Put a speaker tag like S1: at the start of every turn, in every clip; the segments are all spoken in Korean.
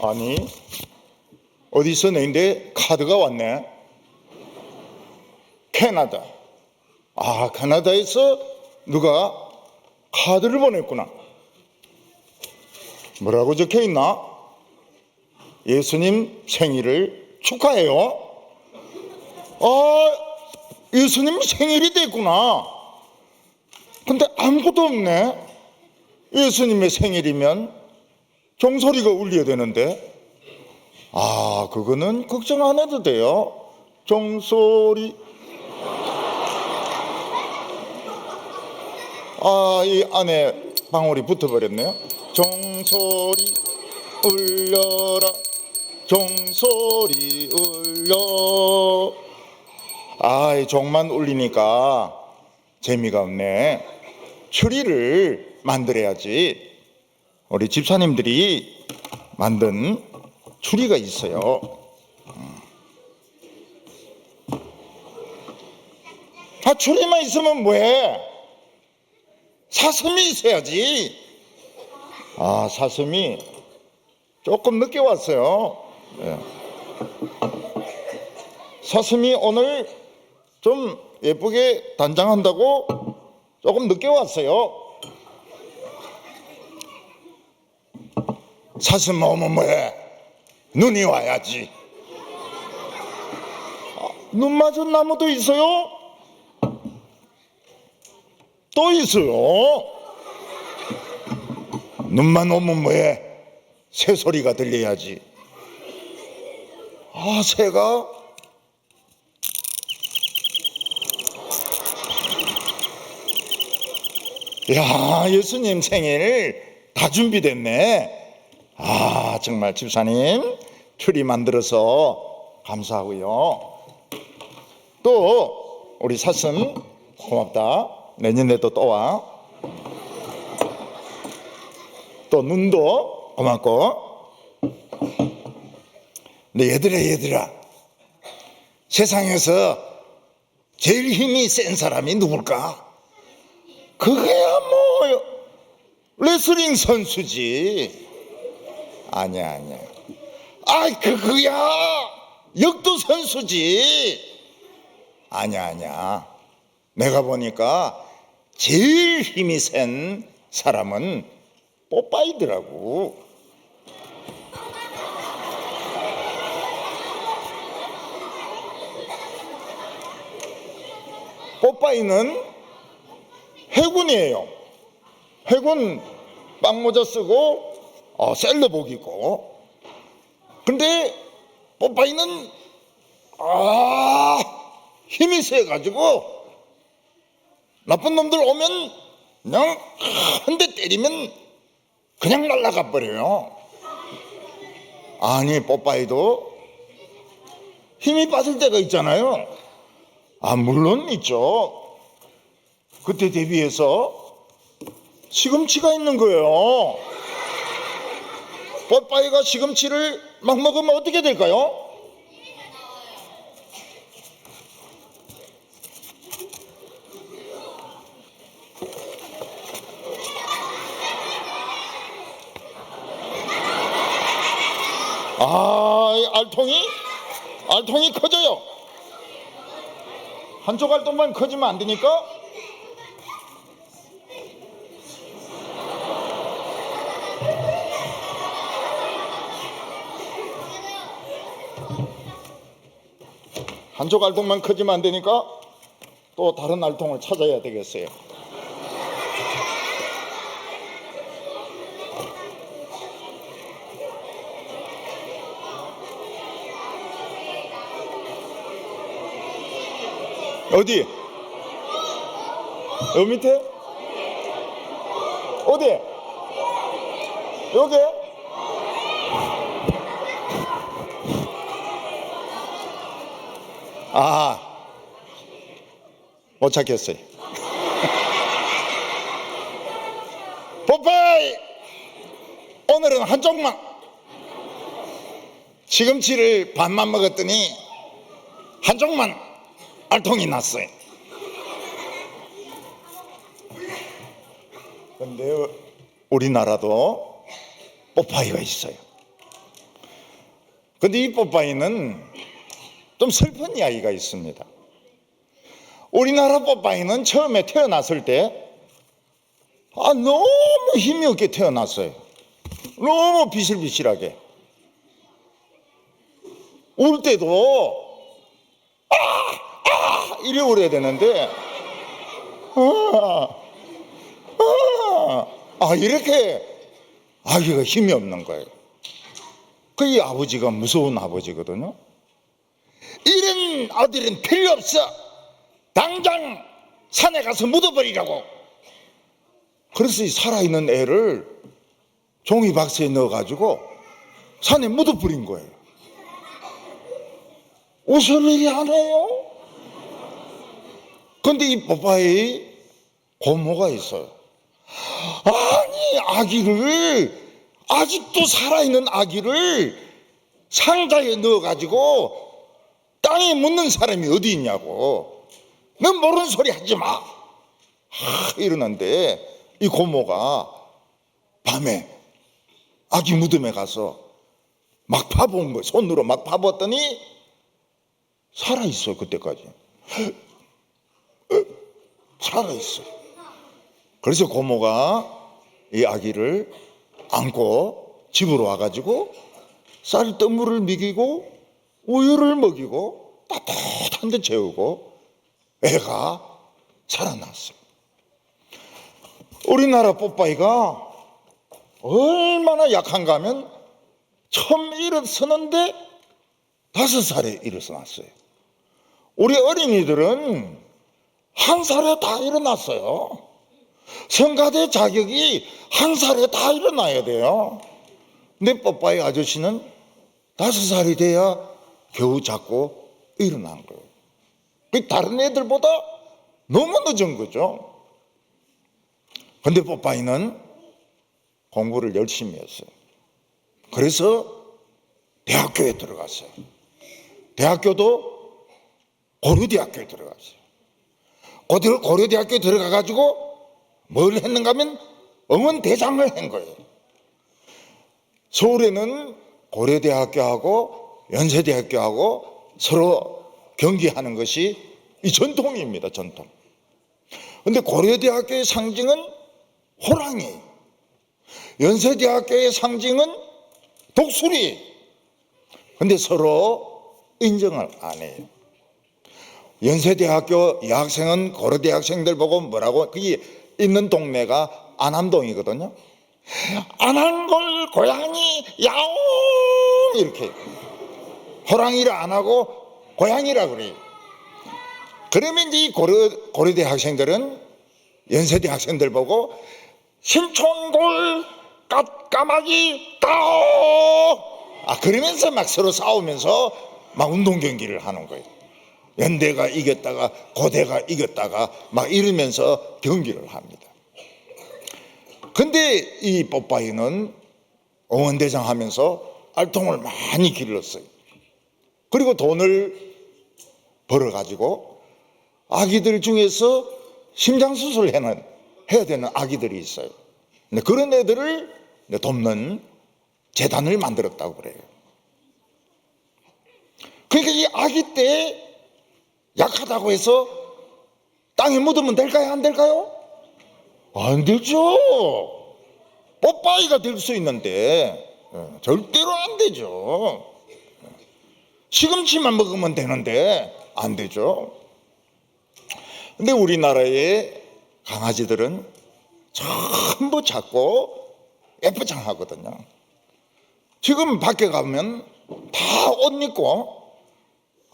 S1: 아니 어디서 내인데 카드가 왔네. 캐나다. 아 캐나다에서 누가 카드를 보냈구나. 뭐라고 적혀 있나? 예수님 생일을 축하해요. 아 예수님 생일이 됐구나. 근데 아무것도 없네. 예수님의 생일이면 종소리가 울려야 되는데. 아 그거는 걱정 안 해도 돼요. 종소리. 아 이 안에 방울이 붙어버렸네요. 종소리 울려라. 종소리 울려. 아이 종만 울리니까 재미가 없네. 추리를 만들어야지 우리 집사님들이 만든 추리가 있어요. 음. 아, 추리만 있으면 뭐해? 사슴이 있어야지. 아, 사슴이 조금 늦게 왔어요. 예. 사슴이 오늘 좀 예쁘게 단장한다고 조금 늦게 왔어요. 사슴 오면 뭐해? 눈이 와야지. 아, 눈 맞은 나무도 있어요? 또 있어요. 눈만 오면 뭐해? 새 소리가 들려야지. 아, 새가 야, 예수님 생일 다 준비됐네. 아, 정말 집사님 추리 만들어서 감사하고요. 또 우리 사슴 고맙다. 내년에도 또 와. 또 눈도 고맙고. 네, 얘들아, 얘들아. 세상에서 제일 힘이 센 사람이 누굴까? 그거야 뭐 레슬링 선수지. 아니야 아니야. 아이 그거야 역도 선수지. 아니야 아니야. 내가 보니까 제일 힘이 센 사람은 뽀빠이더라고. 뽀빠이는 해군이에요. 해군 빵모자 쓰고 어, 셀러복 입고. 근데 뽀빠이는 아 힘이 세가지고 나쁜 놈들 오면 그냥 한 대 때리면 그냥 날아가 버려요. 아니 뽀빠이도 힘이 빠질 때가 있잖아요. 아 물론 있죠. 그때 대비해서 시금치가 있는 거예요. 뽀빠이가 시금치를 막 먹으면 어떻게 될까요? 아, 이 알통이? 알통이 커져요. 한쪽 알통만 커지면 안 되니까 한쪽 알통만 커지면 안 되니까 또 다른 알통을 찾아야 되겠어요. 어디? 여기 밑에? 어디? 여기? 아, 못 찾겠어요. 뽀빠이! 오늘은 한쪽만 시금치를 반만 먹었더니 한쪽만 알통이 났어요. 근데 우리나라도 뽀빠이가 있어요. 근데 이 뽀빠이는 좀 슬픈 이야기가 있습니다. 우리나라 뽀빠이는 처음에 태어났을 때 아, 너무 힘이 없게 태어났어요. 너무 비실비실하게. 울 때도 아, 아, 이래 울어야 되는데 아, 아, 아 이렇게 아기가 힘이 없는 거예요. 그 이 아버지가 무서운 아버지거든요. 이런 아들은 필요 없어. 당장 산에 가서 묻어버리라고. 그래서 이 살아있는 애를 종이 박스에 넣어가지고 산에 묻어버린 거예요. 웃을 일이 안 해요. 근데 이 뽀빠이 고모가 있어요. 아니, 아기를, 아직도 살아있는 아기를 상자에 넣어가지고 땅에 묻는 사람이 어디 있냐고. 넌 모르는 소리 하지 마. 하, 이러는데 이 고모가 밤에 아기 무덤에 가서 막 파본 거예요. 손으로 막 파봤더니 살아있어요, 그때까지. 살아있어요. 그래서 고모가 이 아기를 안고 집으로 와가지고 쌀뜨물을 먹이고 우유를 먹이고 따뜻한 데 재우고 애가 살아났어요. 우리나라 뽀빠이가 얼마나 약한가 하면 처음 일어서는데 다섯 살에 일어났어요. 우리 어린이들은 한 살에 다 일어났어요. 성가대 자격이 한 살에 다 일어나야 돼요. 내 뽀빠이 아저씨는 다섯 살이 돼야 겨우 잡고 일어난 거예요. 그 다른 애들보다 너무 늦은 거죠. 근데 뽀빠이는 공부를 열심히 했어요. 그래서 대학교에 들어갔어요. 대학교도 고려대학교에 들어갔어요. 고려, 고려대학교에 들어가가지고 뭘 했는가 하면 응원 대장을 한 거예요. 서울에는 고려대학교하고 연세대학교하고 서로 경기하는 것이 이 전통입니다, 전통. 근데 고려대학교의 상징은 호랑이, 연세대학교의 상징은 독수리. 근데 서로 인정을 안 해요. 연세대학교 여학생은 고려대학생들 보고 뭐라고 그게 있는 동네가 안암동이거든요. 안한걸 고양이 야옹 이렇게 호랑이를 안 하고 고양이라 그래요. 그러면 이제 이 고려 고려대 학생들은 연세대 학생들 보고 신촌골 까, 까마귀 따오 아 그러면서 막 서로 싸우면서 막 운동 경기를 하는 거예요. 연대가 이겼다가 고대가 이겼다가 막 이러면서 경기를 합니다. 근데 이 뽀빠이는 응원대장 하면서 알통을 많이 길렀어요. 그리고 돈을 벌어가지고 아기들 중에서 심장수술을 해는, 해야 되는 아기들이 있어요. 근데 그런 애들을 돕는 재단을 만들었다고 그래요. 그러니까 이 아기 때 약하다고 해서 땅에 묻으면 될까요? 안 될까요? 안 되죠. 뽀빠이가 될 수 있는데 예, 절대로 안 되죠. 시금치만 먹으면 되는데 안 되죠. 근데 우리나라의 강아지들은 전부 작고 예쁘장하거든요. 지금 밖에 가면 다 옷 입고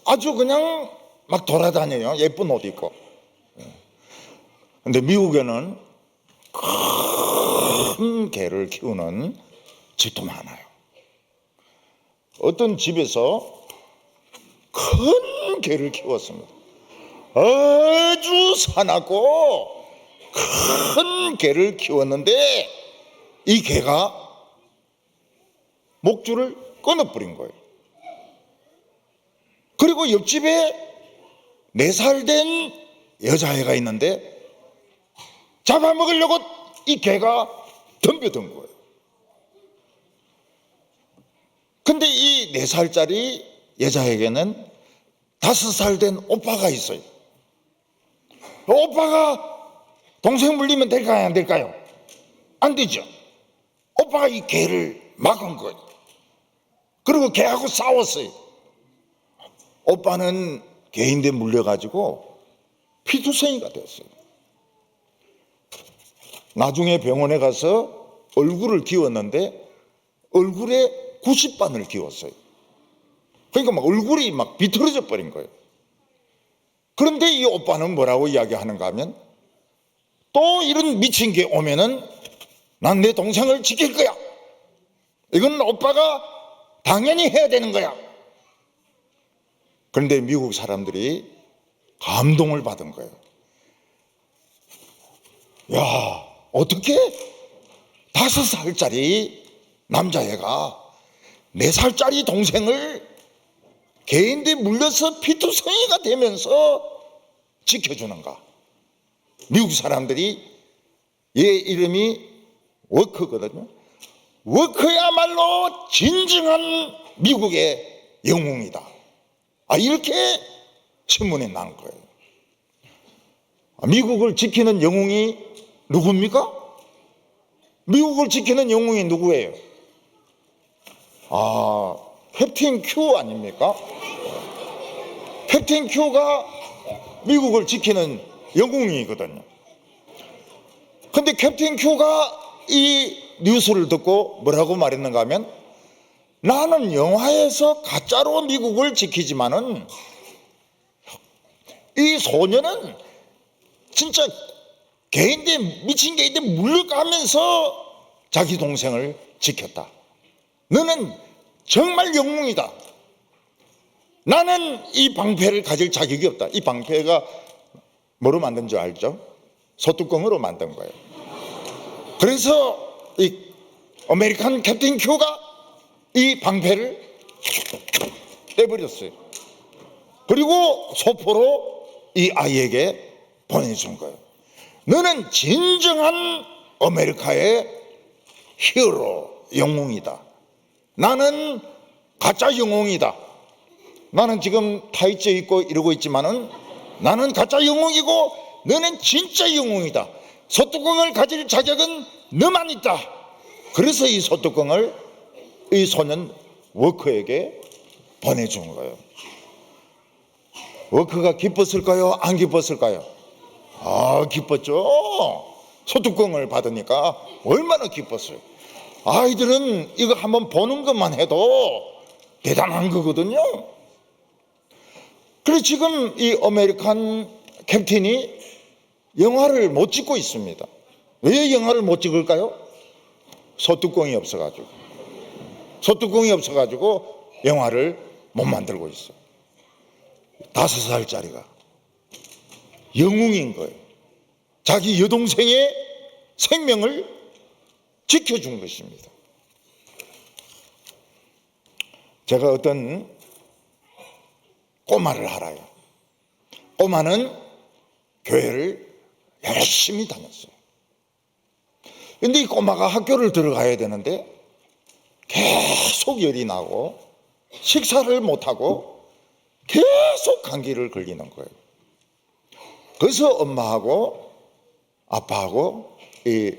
S1: 아주 그냥 막 돌아다녀요. 예쁜 옷 입고. 예. 근데 미국에는 큰 개를 키우는 집도 많아요. 어떤 집에서 큰 개를 키웠습니다. 아주 사납고 큰 개를 키웠는데 이 개가 목줄을 끊어버린 거예요. 그리고 옆집에 네 살 된 여자애가 있는데 잡아먹으려고 이 개가 덤벼든 거예요. 근데 이 네 살짜리 여자에게는 다섯 살 된 오빠가 있어요. 오빠가 동생 물리면 될까요? 안 될까요? 안 되죠. 오빠가 이 개를 막은 거예요. 그리고 개하고 싸웠어요. 오빠는 개인데 물려가지고 피투성이가 됐어요. 나중에 병원에 가서 얼굴을 기웠는데 얼굴에 90반을 기웠어요. 그러니까 막 얼굴이 막 비틀어져 버린 거예요. 그런데 이 오빠는 뭐라고 이야기하는가 하면 또 이런 미친 게 오면은 난 내 동생을 지킬 거야. 이건 오빠가 당연히 해야 되는 거야. 그런데 미국 사람들이 감동을 받은 거예요. 야, 어떻게 다섯 살짜리 남자애가 네 살짜리 동생을 개인데 물려서 피투성이가 되면서 지켜주는가? 미국 사람들이 얘 이름이 워크거든요. 워크야말로 진정한 미국의 영웅이다. 아, 이렇게 신문에 난 거예요. 아, 미국을 지키는 영웅이 누굽니까? 미국을 지키는 영웅이 누구예요? 아, 캡틴 큐 아닙니까? 캡틴 큐가 미국을 지키는 영웅이거든요. 근데 캡틴 큐가 이 뉴스를 듣고 뭐라고 말했는가 하면 나는 영화에서 가짜로 미국을 지키지만은 이 소녀는 진짜 개인데 미친 개인데 물려가면서 자기 동생을 지켰다. 너는 정말 영웅이다. 나는 이 방패를 가질 자격이 없다. 이 방패가 뭐로 만든 줄 알죠? 소뚜껑으로 만든 거예요. 그래서 이 아메리칸 캡틴 큐가 이 방패를 떼버렸어요. 그리고 소포로 이 아이에게 보내준 거예요. 너는 진정한 아메리카의 히어로 영웅이다. 나는 가짜 영웅이다. 나는 지금 타이째 입고 이러고 있지만은 나는 가짜 영웅이고 너는 진짜 영웅이다. 소뚜껑을 가질 자격은 너만 있다. 그래서 이 소뚜껑을 이 소년 워커에게 보내준 거예요. 워커가 기뻤을까요? 안 기뻤을까요? 아, 기뻤죠. 소뚜껑을 받으니까 얼마나 기뻤어요. 아이들은 이거 한번 보는 것만 해도 대단한 거거든요. 그래 지금 이 아메리칸 캡틴이 영화를 못 찍고 있습니다. 왜 영화를 못 찍을까요? 소뚜껑이 없어가지고. 소뚜껑이 없어가지고 영화를 못 만들고 있어요. 다섯 살짜리가 영웅인 거예요. 자기 여동생의 생명을 지켜준 것입니다. 제가 어떤 꼬마를 알아요. 꼬마는 교회를 열심히 다녔어요. 근데 이 꼬마가 학교를 들어가야 되는데 계속 열이 나고 식사를 못하고 계속 감기를 걸리는 거예요. 그래서 엄마하고 아빠하고 이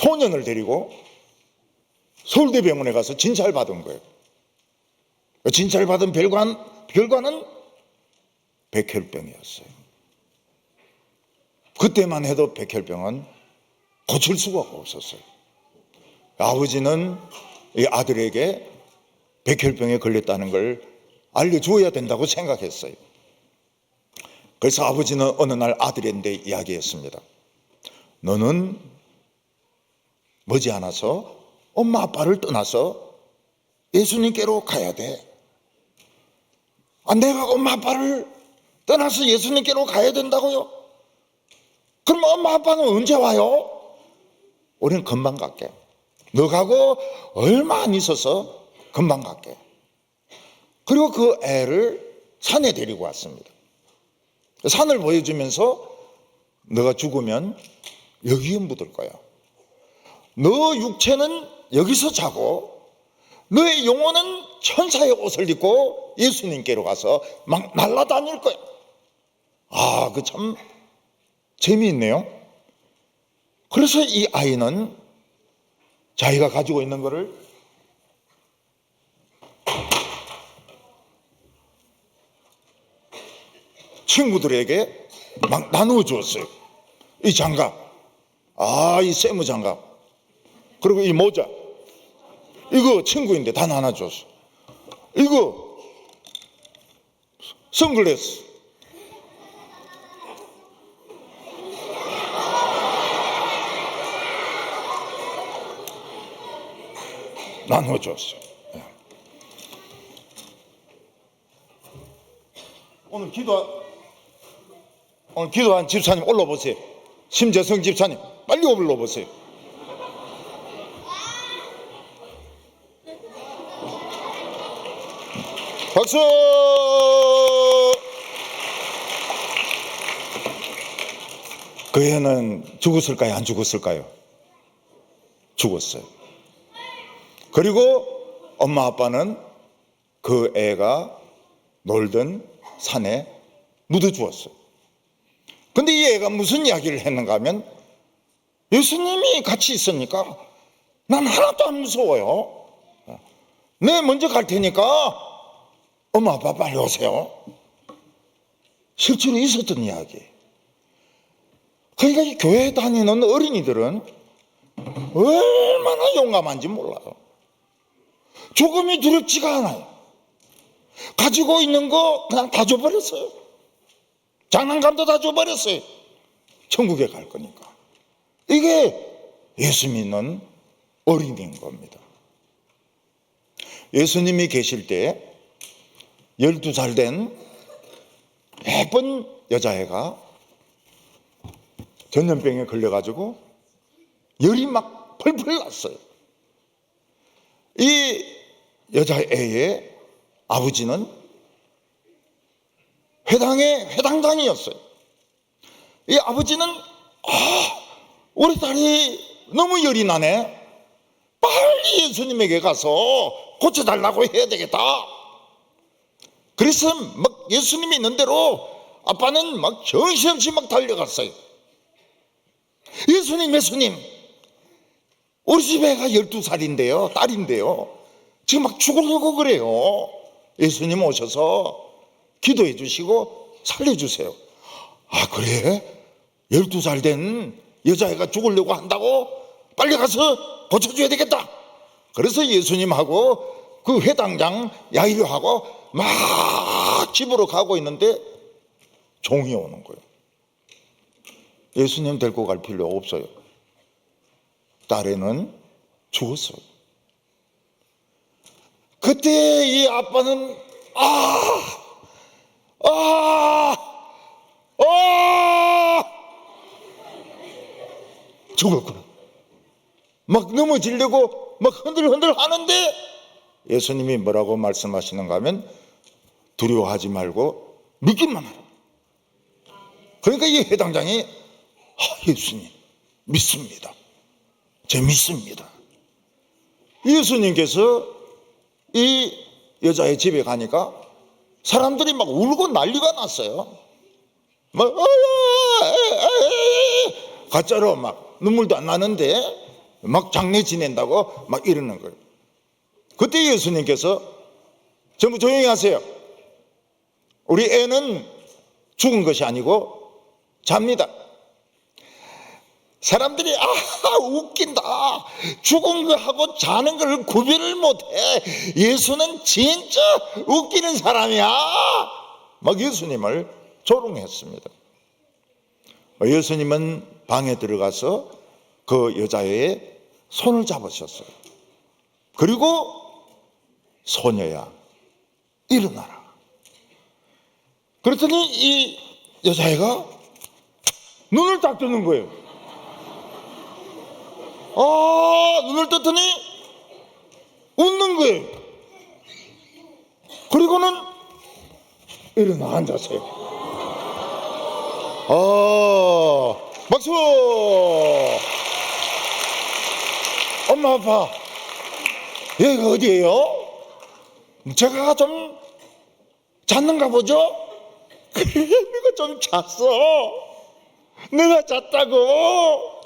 S1: 소년을 데리고 서울대병원에 가서 진찰 받은 거예요. 진찰 받은 결과는, 결과는 백혈병이었어요. 그때만 해도 백혈병은 고칠 수가 없었어요. 아버지는 이 아들에게 백혈병에 걸렸다는 걸 알려주어야 된다고 생각했어요. 그래서 아버지는 어느 날 아들인데 이야기했습니다. 너는 머지않아서 엄마 아빠를 떠나서 예수님께로 가야 돼. 아, 내가 엄마 아빠를 떠나서 예수님께로 가야 된다고요? 그럼 엄마 아빠는 언제 와요? 우리는 금방 갈게. 너 가고 얼마 안 있어서 금방 갈게. 그리고 그 애를 산에 데리고 왔습니다. 산을 보여주면서 너가 죽으면 여기에 묻을 거야. 너 육체는 여기서 자고 너의 영혼은 천사의 옷을 입고 예수님께로 가서 막 날아다닐 거야. 아, 그 참 재미있네요. 그래서 이 아이는 자기가 가지고 있는 것을 친구들에게 막 나누어 주었어요. 이 장갑, 아, 이 세무 장갑, 그리고 이 모자, 이거 친구인데 다 나눠줬어. 이거 선글라스. 나눠줬어. 예. 오늘 기도 오늘 기도한 집사님 올라보세요. 심재성 집사님 빨리 올라보세요. 박수! 그 애는 죽었을까요? 안 죽었을까요? 죽었어요. 그리고 엄마 아빠는 그 애가 놀던 산에 묻어 주었어요. 근데 이 애가 무슨 이야기를 했는가 하면 예수님이 같이 있으니까 난 하나도 안 무서워요. 네, 먼저 갈 테니까 엄마 아빠 빨리 오세요. 실제로 있었던 이야기. 그러니까 이 교회 다니는 어린이들은 얼마나 용감한지 몰라요. 조금이 두렵지가 않아요. 가지고 있는 거 그냥 다 줘버렸어요. 장난감도 다 줘버렸어요. 천국에 갈 거니까. 이게 예수 믿는 어린이인 겁니다. 예수님이 계실 때 12살 된 예쁜 여자애가 전염병에 걸려가지고 열이 막 펄펄 났어요. 이 여자애의 아버지는 회당의 회당장이었어요. 이 아버지는 아, 우리 딸이 너무 열이 나네. 빨리 예수님에게 가서 고쳐달라고 해야 되겠다. 그래서 막 예수님이 있는 대로 아빠는 막 정신없이 막 달려갔어요. 예수님, 예수님. 우리 집 애가 12살인데요. 딸인데요. 지금 막 죽으려고 그래요. 예수님 오셔서 기도해 주시고 살려주세요. 아, 그래? 12살 된 여자애가 죽으려고 한다고? 빨리 가서 고쳐줘야 되겠다. 그래서 예수님하고 그 회당장 야이로하고 막 집으로 가고 있는데 종이 오는 거예요. 예수님 데리고 갈 필요 없어요. 딸애는 죽었어요. 그때 이 아빠는 아, 아, 아, 죽었구나. 막 넘어지려고 막 흔들흔들 하는데 예수님이 뭐라고 말씀하시는가 하면 두려워하지 말고 믿기만 하라. 그러니까 이 해당장이 아, 예수님 믿습니다. 제 믿습니다. 예수님께서 이 여자의 집에 가니까 사람들이 막 울고 난리가 났어요. 막 가짜로 막 눈물도 안 나는데 막 장례 지낸다고 막 이러는 거예요. 그때 예수님께서 전부 조용히 하세요. 우리 애는 죽은 것이 아니고 잡니다. 사람들이 아 웃긴다. 죽은 거하고 자는 걸 구별을 못해. 예수는 진짜 웃기는 사람이야. 막 예수님을 조롱했습니다. 예수님은 방에 들어가서 그 여자의 손을 잡으셨어요. 그리고 소녀야 일어나라 그랬더니 이 여자애가 눈을 딱 뜨는 거예요 아, 눈을 떴더니 웃는 거예요. 그리고는 일어나 앉았어요. 아, 박수! 엄마, 아빠, 여기가 어디예요? 제가 좀 잤는가 보죠? 내가 좀 잤어. 내가 잤다고.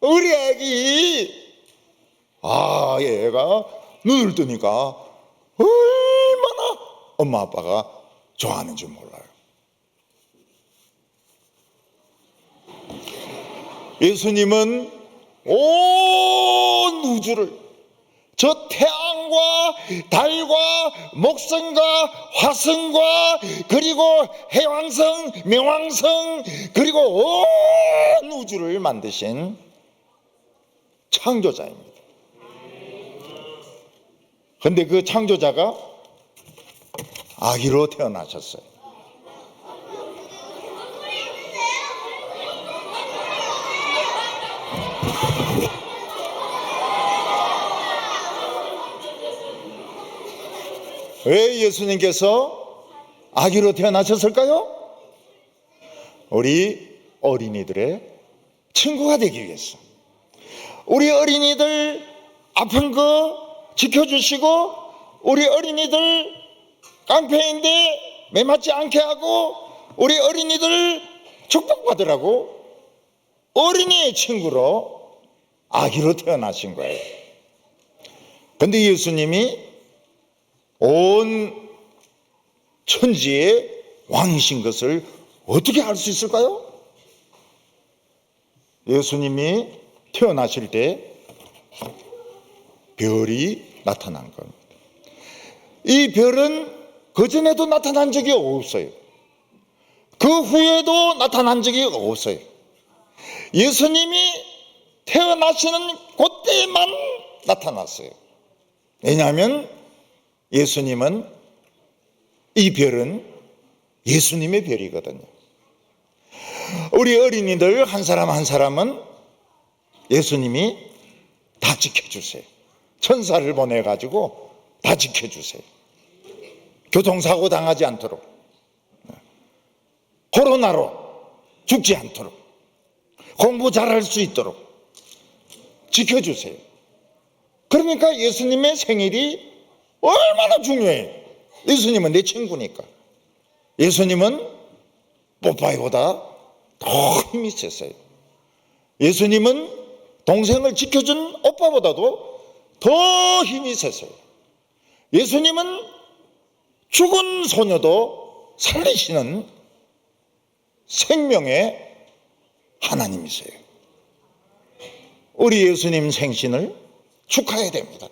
S1: 우리 애기. 아 얘가 눈을 뜨니까 얼마나 엄마 아빠가 좋아하는지 몰라요. 예수님은 온 우주를 저 태양 과 달과 목성과 화성과 그리고 해왕성, 명왕성 그리고 온 우주를 만드신 창조자입니다. 근데 그 창조자가 아기로 태어나셨어요. 왜 예수님께서 아기로 태어나셨을까요? 우리 어린이들의 친구가 되기 위해서. 우리 어린이들 아픈 거 지켜주시고, 우리 어린이들 깡패인데 매 맞지 않게 하고, 우리 어린이들 축복받으라고 어린이의 친구로 아기로 태어나신 거예요. 근데 예수님이 온 천지의 왕이신 것을 어떻게 알 수 있을까요? 예수님이 태어나실 때 별이 나타난 겁니다. 이 별은 그전에도 나타난 적이 없어요. 그 후에도 나타난 적이 없어요. 예수님이 태어나시는 그때만 나타났어요. 왜냐하면 예수님은 이 별은 예수님의 별이거든요. 우리 어린이들 한 사람 한 사람은 예수님이 다 지켜주세요. 천사를 보내가지고 다 지켜주세요. 교통사고 당하지 않도록. 코로나로 죽지 않도록. 공부 잘할 수 있도록. 지켜주세요. 그러니까 예수님의 생일이 얼마나 중요해요. 예수님은 내 친구니까. 예수님은 뽀빠이보다 더 힘이 셌어요. 예수님은 동생을 지켜준 오빠보다도 더 힘이 셌어요. 예수님은 죽은 소녀도 살리시는 생명의 하나님이세요. 우리 예수님 생신을 축하해야 됩니다.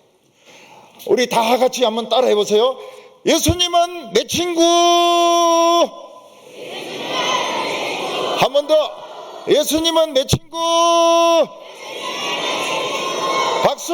S1: 우리 다 같이 한번 따라해 보세요. 예수님은 내 친구. 한 번 더. 예수님은 내 친구. 박수.